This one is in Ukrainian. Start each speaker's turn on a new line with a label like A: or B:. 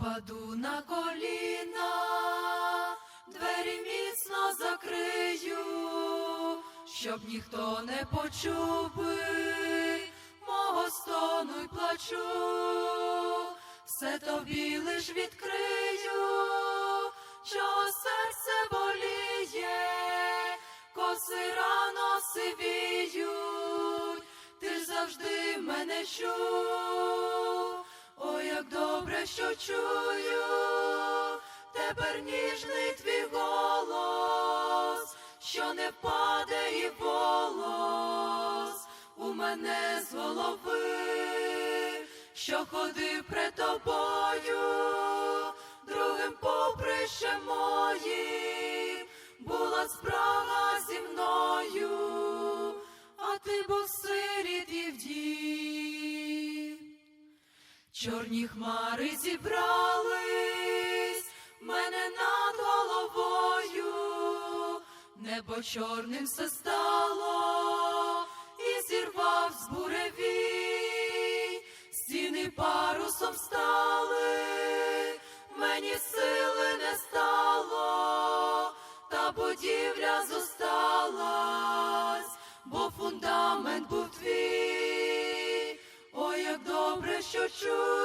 A: Впаду на коліна, двері міцно закрию, щоб ніхто не почув мого стону й плачу, все тобі лиш відкрию, чого серце боліє, коси рано сивіють, ти ж завжди мене чув. Що чую, тепер ніжний твій голос, що не впаде і волос у мене з голови, що ходив пред тобою, другим поприщем моїм, була спрага зі мною, а ти був сиріт Чорні хмари зібрались мене над головою, небо чорним все стало і зірвав з буревій, стіни парусом стали, мені сили не стало, та будівля зосталась, бо фундамент був твій. shoo shoo.